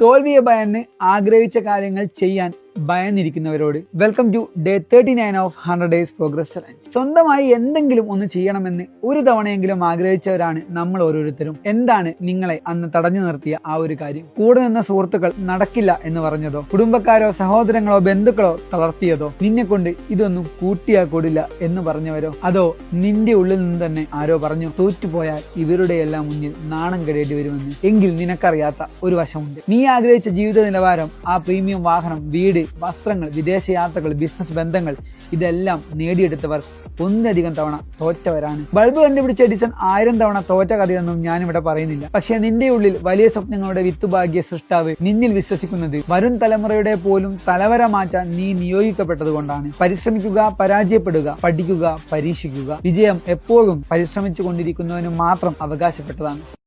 തോൽവിയെ ഭയന്ന് ആഗ്രഹിച്ച കാര്യങ്ങൾ ചെയ്യാൻ ഭയന്നിരിക്കുന്നവരോട് welcome to day thirty nine of hundred days progress challenge സ്വന്തമായി എന്തെങ്കിലും ഒന്ന് ചെയ്യണമെന്ന് ഒരു തവണയെങ്കിലും ആഗ്രഹിച്ചവരാണ് നമ്മൾ ഓരോരുത്തരും. എന്താണ് നിങ്ങളെ അന്ന് തടഞ്ഞു നിർത്തിയ ആ ഒരു കാര്യം? കൂടെ നിന്ന സുഹൃത്തുക്കൾ നടക്കില്ല എന്ന് പറഞ്ഞതോ? കുടുംബക്കാരോ സഹോദരങ്ങളോ ബന്ധുക്കളോ തളർത്തിയതോ? നിന്നെ കൊണ്ട് ഇതൊന്നും കൂട്ടിയാ കൂടില്ല എന്ന് പറഞ്ഞവരോ? അതോ നിന്റെ ഉള്ളിൽ നിന്ന് തന്നെ ആരോ പറഞ്ഞു തോറ്റുപോയാൽ ഇവരുടെ എല്ലാം മുന്നിൽ നാണം കഴിയേണ്ടി വരുമെന്ന് എങ്കിൽ നിനക്കറിയാത്ത ഒരു വശമുണ്ട്. നീ ആഗ്രഹിച്ച ജീവിത നിലവാരം ആ പ്രീമിയം വാഹനം വീട് വസ്ത്രങ്ങൾ വിദേശ യാത്രകൾ ബിസിനസ് ബന്ധങ്ങൾ ഇതെല്ലാം നേടിയെടുത്തവർ ഒന്നധികം തവണ തോറ്റവരാണ്. ബൾബ് കണ്ടുപിടിച്ച എഡിസൺ ആയിരം തവണ തോറ്റ കഥയൊന്നും ഞാനിവിടെ പറയുന്നില്ല. പക്ഷെ നിന്റെ ഉള്ളിൽ വലിയ സ്വപ്നങ്ങളുടെ വിത്തുഭാഗ്യ സൃഷ്ടാവ് നിന്നിൽ വിശ്വസിക്കുന്നത് വരും തലമുറയുടെ പോലും തലവര മാറ്റാൻ നീ നിയോഗിക്കപ്പെട്ടത് കൊണ്ടാണ് പരിശ്രമിക്കുക പരാജയപ്പെടുക പഠിക്കുക പരീക്ഷിക്കുക. വിജയം എപ്പോഴും പരിശ്രമിച്ചു കൊണ്ടിരിക്കുന്നവന് മാത്രം അവകാശപ്പെട്ടതാണ്.